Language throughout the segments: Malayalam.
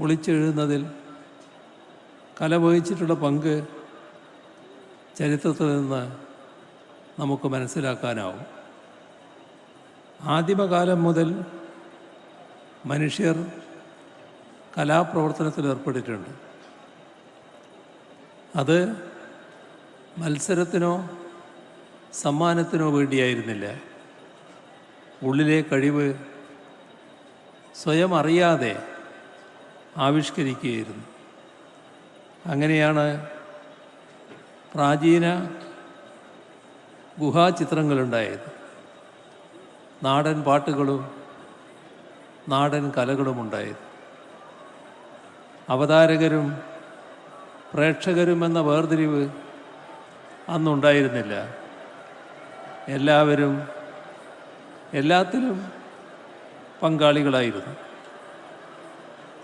ഒളിച്ചെഴുതുന്നതിൽ കല വഹിച്ചിട്ടുള്ള പങ്ക് ചരിത്രത്തിൽ നിന്ന് നമുക്ക് മനസ്സിലാക്കാനാവും. ആദിമകാലം മുതൽ മനുഷ്യർ കലാപ്രവർത്തനത്തിൽ ഏർപ്പെട്ടിട്ടുണ്ട്. അത് മത്സരത്തിനോ സമ്മാനത്തിനോ വേണ്ടിയായിരുന്നില്ല. ഉള്ളിലെ കഴിവ് സ്വയം അറിയാതെ ആവിഷ്കരിക്കുകയായിരുന്നു. അങ്ങനെയാണ് പ്രാചീന ഗുഹാചിത്രങ്ങളുണ്ടായത്. നാടൻ പാട്ടുകളും നാടൻ കലകളും ഉണ്ടായത്. അവതാരകരും പ്രേക്ഷകരും എന്ന വേർതിരിവ് അന്നുണ്ടായിരുന്നില്ല. എല്ലാവരും എല്ലാത്തിലും പങ്കാളികളായിരുന്നു.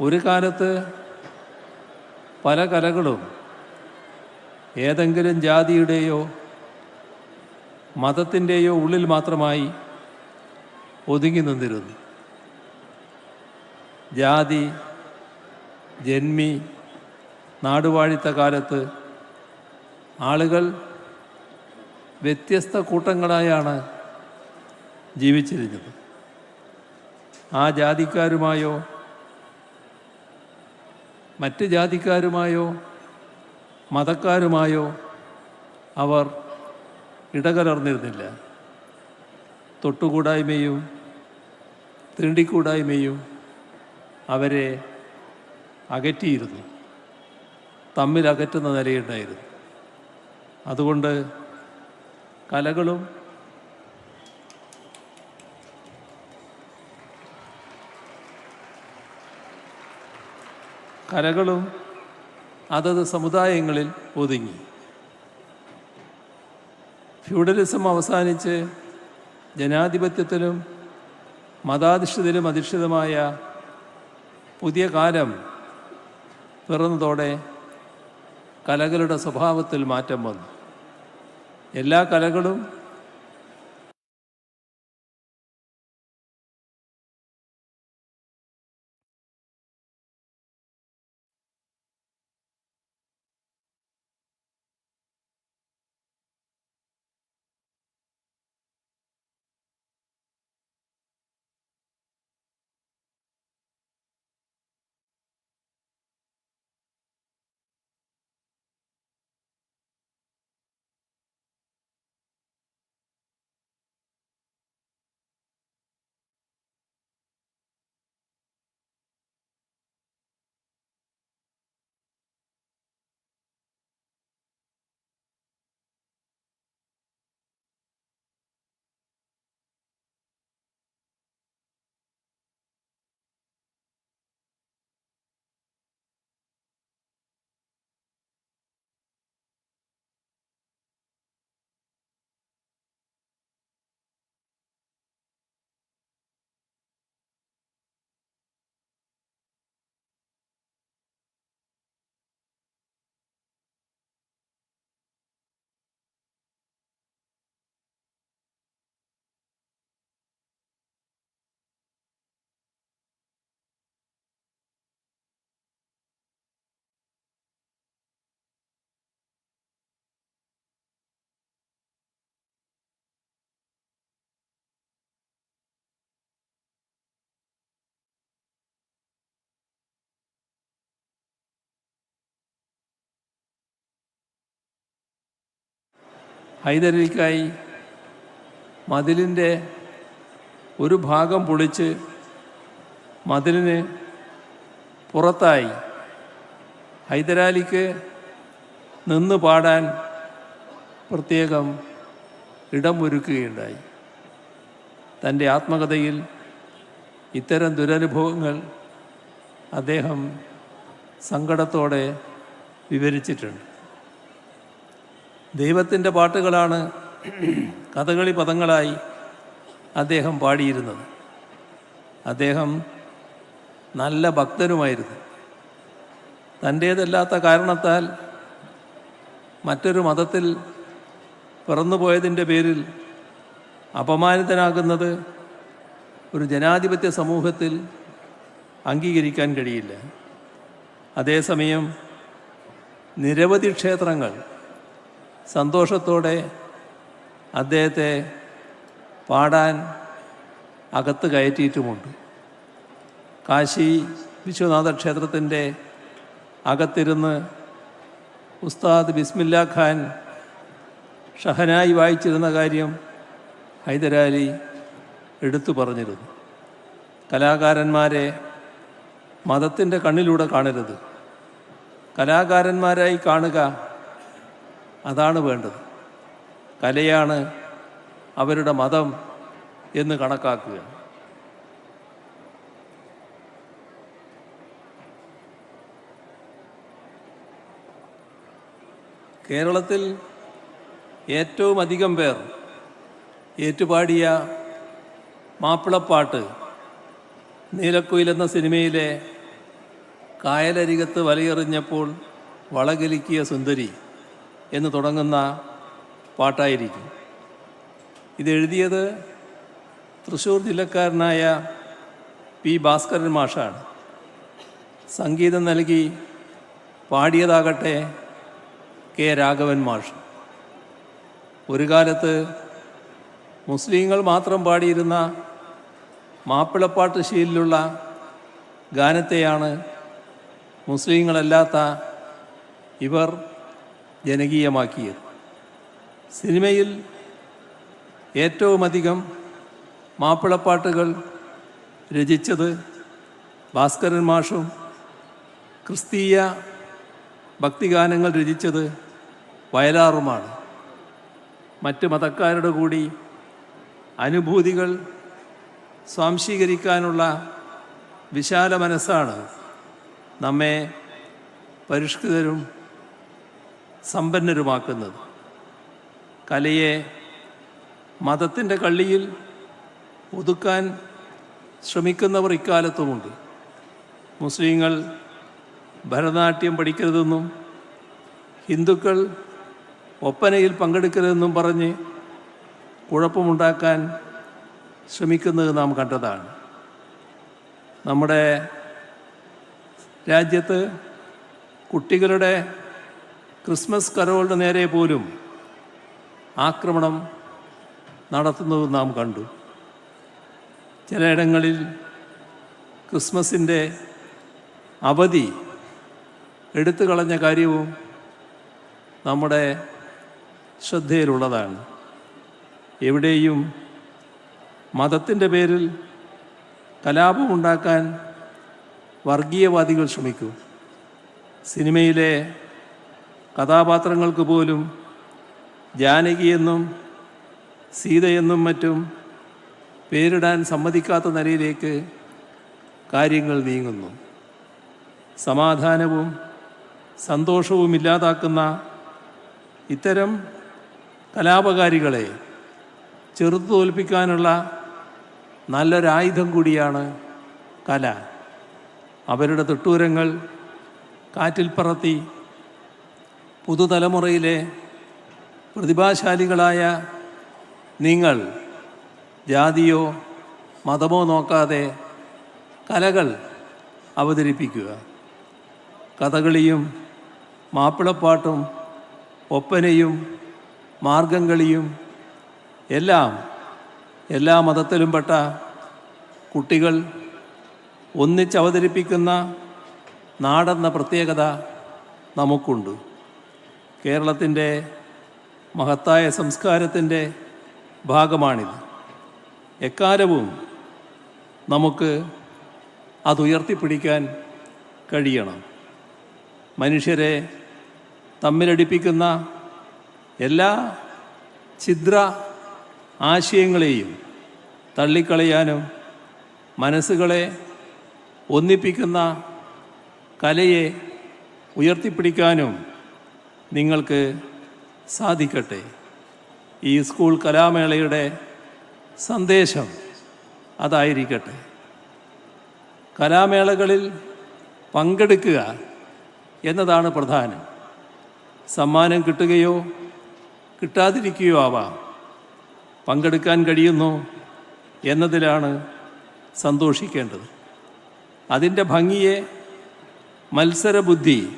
ഒരു കാലത്ത് പല കലകളും ഏതെങ്കിലും ജാതിയുടെയോ മതത്തിന്റെയോ ഉള്ളിൽ മാത്രമായി ഒതുങ്ങി നിന്നിരുന്നു. ജാതി ജന്മി നാടുവാഴിത്ത കാലത്ത് ആളുകൾ വ്യത്യസ്ത കൂട്ടങ്ങളായാണ് ജീവിച്ചിരുന്നത്. ആ ജാതിക്കാരുമായോ മറ്റ് ജാതിക്കാരുമായോ മതക്കാരുമായോ അവർ ഇടകലർന്നിരുന്നില്ല. തൊട്ടുകൂടായ്മയും തീണ്ടിക്കൂടായ്മയും അവരെ അകറ്റിയിരുന്നു. തമ്മിൽ അകറ്റുന്ന നിലയുണ്ടായിരുന്നു. അതുകൊണ്ട് കലകളും കലകളും അതത് സമുദായങ്ങളിൽ ഒതുങ്ങി. ഫ്യൂഡലിസം അവസാനിച്ച് ജനാധിപത്യത്തിലും മതാധിഷ്ഠിതലും അധിഷ്ഠിതമായ പുതിയ കാലം പിറന്നതോടെ കലകളുടെ സ്വഭാവത്തിൽ മാറ്റം വന്നു. എല്ലാ കലകളും ഹൈദരലിക്കായി മതിലിന്റെ ഒരു ഭാഗം പൊളിച്ച് മതിലിന് പുറത്തായി. ഹൈദരാലിക്ക് നിന്ന് പാടാൻ പ്രത്യേകം ഇടം ഒരുക്കുകയുണ്ടായി തന്റെ ആത്മകഥയിൽ ഇത്തരം ദുരനുഭവങ്ങൾ അദ്ദേഹം സങ്കടത്തോടെ വിവരിച്ചിട്ടുണ്ട്. ദൈവത്തിന്റെ പാട്ടുകളാണ് കഥകളി പദങ്ങളായി അദ്ദേഹം പാടിയിരുന്നത്. അദ്ദേഹം നല്ല ഭക്തനുമായിരുന്നു. തന്റേതല്ലാത്ത കാരണത്താൽ മറ്റൊരു മതത്തിൽ പിറന്നുപോയതിന്റെ പേരിൽ അപമാനിതനാകുന്നത് ഒരു ജനാധിപത്യ സമൂഹത്തിൽ അംഗീകരിക്കാൻ കഴിയില്ല. അതേസമയം നിരവധി ക്ഷേത്രങ്ങൾ സന്തോഷത്തോടെ അദ്ദേഹത്തെ പാടാൻ അകത്ത് കയറ്റിയിട്ടുമുണ്ട്. കാശി വിശ്വനാഥ ക്ഷേത്രത്തിന്റെ അകത്തിരുന്ന് ഉസ്താദ് ബിസ്മില്ല ഖാൻ ഷഹനായി വായിച്ചിരുന്ന കാര്യം ഹൈദരാലി എടുത്തു പറഞ്ഞിരുന്നു. കലാകാരന്മാരെ മതത്തിന്റെ കണ്ണിലൂടെ കാണരുത്. കലാകാരന്മാരായി കാണുക അതാണ് വേണ്ടത്. കലയാണ് അവരുടെ മതം എന്ന് കണക്കാക്കുക. കേരളത്തിൽ ഏറ്റവും അധികം പേർ ഏറ്റുപാടിയ മാപ്പിളപ്പാട്ട് നീലക്കുയിൽ എന്ന സിനിമയിലെ കായലരികത്ത് വലയെറിഞ്ഞപ്പോൾ വളകലിക്കിയ സുന്ദരി. എന്ന് തുടങ്ങുന്ന പാട്ടായിരിക്കും. ഇതെഴുതിയത് തൃശ്ശൂർ ജില്ലക്കാരനായ പി ഭാസ്കരൻ മാഷാണ്. സംഗീതം നൽകി പാടിയതാകട്ടെ കെ രാഘവൻ മാഷ്. ഒരു കാലത്ത് മുസ്ലിങ്ങൾ മാത്രം പാടിയിരുന്ന മാപ്പിളപ്പാട്ട് ശീലിലുള്ള ഗാനത്തെയാണ് മുസ്ലിങ്ങളല്ലാത്ത ഇവർ ജനകീയമാക്കിയത്. സിനിമയിൽ ഏറ്റവുമധികം മാപ്പിളപ്പാട്ടുകൾ രചിച്ചത് ഭാസ്കരൻ മാഷും ക്രിസ്തീയ ഭക്തിഗാനങ്ങൾ രചിച്ചത് വയലാറുമാണ്. മറ്റ് മതക്കാരുടെ കൂടി അനുഭൂതികൾ സ്വാംശീകരിക്കാനുള്ള വിശാല മനസ്സാണ് നമ്മെ പരിഷ്കൃതരും സമ്പന്നരുമാക്കുന്നത്. കലയെ മതത്തിന്റെ കള്ളിയിൽ ഒതുക്കാൻ ശ്രമിക്കുന്നവർ ഇക്കാലത്തുമുണ്ട്. മുസ്ലിങ്ങൾ ഭരതനാട്യം പഠിക്കരുതെന്നും ഹിന്ദുക്കൾ ഒപ്പനയിൽ പങ്കെടുക്കരുതെന്നും പറഞ്ഞ് കുഴപ്പമുണ്ടാക്കാൻ ശ്രമിക്കുന്നത് നാം കണ്ടതാണ്. നമ്മുടെ രാജ്യത്ത് കുട്ടികളുടെ ക്രിസ്മസ് കരോളുടെ നേരെ പോലും ആക്രമണം നടത്തുന്നത് നാം കണ്ടു. ചിലയിടങ്ങളിൽ ക്രിസ്മസിന്റെ അവധി എടുത്തു കളഞ്ഞ കാര്യവും നമ്മുടെ ശ്രദ്ധയിലുള്ളതാണ്. എവിടെയും മതത്തിന്റെ പേരിൽ കലാപമുണ്ടാക്കാൻ വർഗീയവാദികൾ ശ്രമിക്കും. സിനിമയിലെ കഥാപാത്രങ്ങൾക്ക് പോലും ജാനകിയെന്നും സീതയെന്നും മറ്റും പേരിടാൻ സമ്മതിക്കാത്ത നിലയിലേക്ക് കാര്യങ്ങൾ നീങ്ങുന്നു. സമാധാനവും സന്തോഷവും ഇല്ലാതാക്കുന്ന ഇത്തരം കലാപകാരികളെ ചെറുത്തു തോൽപ്പിക്കാനുള്ള നല്ലൊരായുധം കൂടിയാണ് കല. അവരുടെ തിട്ടൂരങ്ങൾ കാറ്റിൽ പറത്തി പുതുതലമുറയിലെ പ്രതിഭാശാലികളായ നിങ്ങൾ ജാതിയോ മതമോ നോക്കാതെ കലകൾ അവതരിപ്പിക്കുക. കഥകളിയും മാപ്പിളപ്പാട്ടും ഒപ്പനയും മാർഗംകളിയും എല്ലാം എല്ലാ മതത്തിലും പെട്ട കുട്ടികൾ ഒന്നിച്ചവതരിപ്പിക്കുന്ന നാടെന്ന പ്രത്യേകത നമുക്കുണ്ട്. കേരളത്തിന്റെ മഹത്തായ സംസ്കാരത്തിന്റെ ഭാഗമാണിത്. എക്കാലവും നമുക്ക് അതുയർത്തിപ്പിടിക്കാൻ കഴിയണം. മനുഷ്യരെ തമ്മിലടിപ്പിക്കുന്ന എല്ലാ ഛിദ്ര ആശയങ്ങളെയും തള്ളിക്കളയാനും മനസ്സുകളെ ഒന്നിപ്പിക്കുന്ന കലയെ ഉയർത്തിപ്പിടിക്കാനും നിങ്ങൾക്ക് സാധിക്കട്ടെ. ഈ സ്കൂൾ കലാമേളയുടെ സന്ദേശം അതായിരിക്കട്ടെ. കലാമേളകളിൽ പങ്കെടുക്കുക എന്നതാണ് പ്രധാനം. സമ്മാനം കിട്ടുകയോ കിട്ടാതിരിക്കുകയോ ആവാം. പങ്കെടുക്കാൻ കഴിയുന്നു എന്നതിലാണ് സന്തോഷിക്കേണ്ടത്. അതിന്റെ ഭംഗിയെ മത്സരബുദ്ധി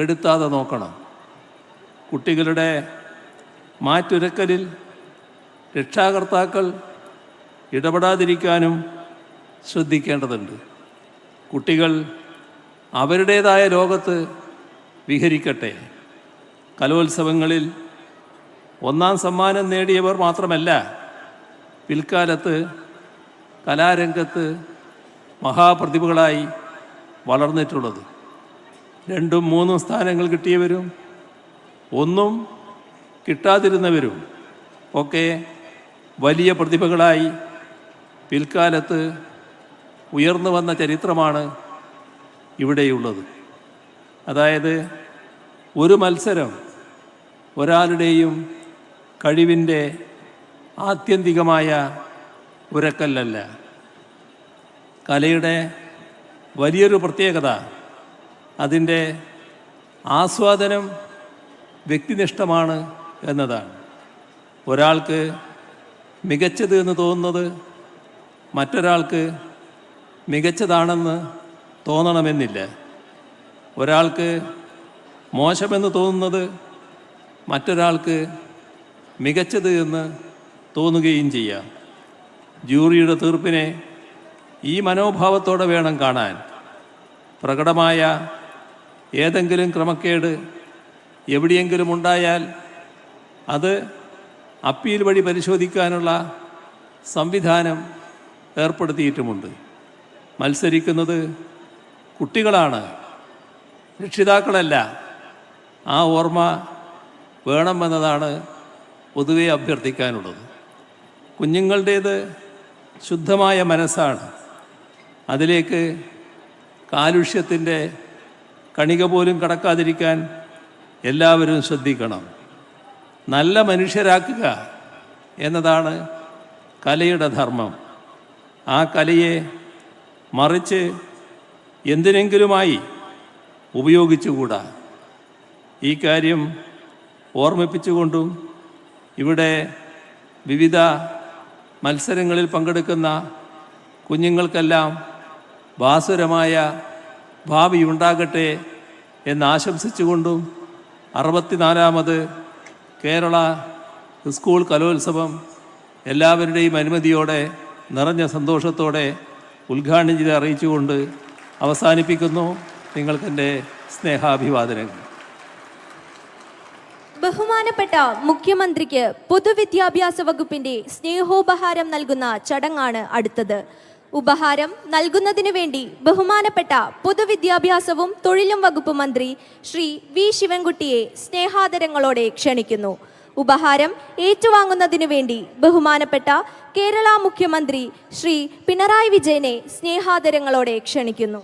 കെടുത്താതെ നോക്കണം. കുട്ടികളുടെ മാറ്റുരക്കലിൽ രക്ഷാകർത്താക്കൾ ഇടപെടാതിരിക്കാനും ശ്രദ്ധിക്കേണ്ടതുണ്ട്. കുട്ടികൾ അവരുടേതായ ലോകത്ത് വിഹരിക്കട്ടെ. കലോത്സവങ്ങളിൽ ഒന്നാം സമ്മാനം നേടിയവർ മാത്രമല്ല പിൽക്കാലത്ത് കലാരംഗത്ത് മഹാപ്രതിഭകളായി വളർന്നിട്ടുള്ളത്. രണ്ടും മൂന്നും സ്ഥാനങ്ങൾ കിട്ടിയവരും ഒന്നും കിട്ടാതിരുന്നവരും ഒക്കെ വലിയ പ്രതിഭകളായി പിൽക്കാലത്ത് ഉയർന്നു വന്ന ചരിത്രമാണ് ഇവിടെയുള്ളത്. അതായത് ഒരു മത്സരം ഒരാളുടെയും കഴിവിന്റെ ആത്യന്തികമായ ഉരക്കല്ലല്ല. കലയുടെ വലിയൊരു പ്രത്യേകത അതിന്റെ ആസ്വാദനം വ്യക്തിനിഷ്ഠമാണ് എന്നതാണ്. ഒരാൾക്ക് മികച്ചത് എന്ന് തോന്നുന്നത് മറ്റൊരാൾക്ക് മികച്ചതാണെന്ന് തോന്നണമെന്നില്ല. ഒരാൾക്ക് മോശമെന്ന് തോന്നുന്നത് മറ്റൊരാൾക്ക് മികച്ചത് എന്ന് തോന്നുകയും ചെയ്യാം. ജൂറിയുടെ തീർപ്പിനെ ഈ മനോഭാവത്തോടെ വേണം കാണാൻ. പ്രകടമായ ഏതെങ്കിലും ക്രമക്കേട് എവിടെയെങ്കിലും ഉണ്ടായാൽ അത് അപ്പീൽ വഴി പരിശോധിക്കാനുള്ള സംവിധാനം ഏർപ്പെടുത്തിയിട്ടുമുണ്ട്. മത്സരിക്കുന്നത് കുട്ടികളാണ്. രക്ഷിതാക്കളല്ല. ആ ഓർമ്മ വേണമെന്നതാണ് പൊതുവെ അഭ്യർത്ഥിക്കാനുള്ളത്. കുഞ്ഞുങ്ങളുടേത് ശുദ്ധമായ മനസ്സാണ്. അതിലേക്ക് കാലുഷ്യത്തിന്റെ കണിക പോലും കടക്കാതിരിക്കാൻ എല്ലാവരും ശ്രദ്ധിക്കണം. നല്ല മനുഷ്യരാക്കുക എന്നതാണ് കലയുടെ ധർമ്മം. ആ കലയെ മറിച്ച് എന്തിനെങ്കിലുമായി ഉപയോഗിച്ചുകൂടാ. ഈ കാര്യം ഓർമ്മിപ്പിച്ചുകൊണ്ടും ഇവിടെ വിവിധ മത്സരങ്ങളിൽ പങ്കെടുക്കുന്ന കുഞ്ഞുങ്ങൾക്കെല്ലാം ഭാസുരമായ ഭാവി ഉണ്ടാകട്ടെ എന്ന് ആശംസിച്ചുകൊണ്ടും അറുപത്തിനാലാമത് കേരള സ്കൂൾ കലോത്സവം എല്ലാവരുടെയും അനുമതിയോടെ നിറഞ്ഞ സന്തോഷത്തോടെ ഉദ്ഘാടനം ചെയ്ത് അറിയിച്ചുകൊണ്ട് അവസാനിപ്പിക്കുന്നു. നിങ്ങൾക്കെന്റെ സ്നേഹാഭിവാദനങ്ങൾ. ബഹുമാനപ്പെട്ട മുഖ്യമന്ത്രിക്ക് പൊതുവിദ്യാഭ്യാസ വകുപ്പിന്റെ സ്നേഹോപഹാരം നൽകുന്ന ചടങ്ങാണ് അടുത്തത്. ഉപഹാരം നൽകുന്നതിനു വേണ്ടി ബഹുമാനപ്പെട്ട പൊതുവിദ്യാഭ്യാസവും തൊഴിലും വകുപ്പ് മന്ത്രി ശ്രീ വി ശിവൻകുട്ടിയെ സ്നേഹാദരങ്ങളോടെ ക്ഷണിക്കുന്നു. ഉപഹാരം ഏറ്റുവാങ്ങുന്നതിനു വേണ്ടി ബഹുമാനപ്പെട്ട കേരള മുഖ്യമന്ത്രി ശ്രീ പിണറായി വിജയനെ സ്നേഹാദരങ്ങളോടെ ക്ഷണിക്കുന്നു.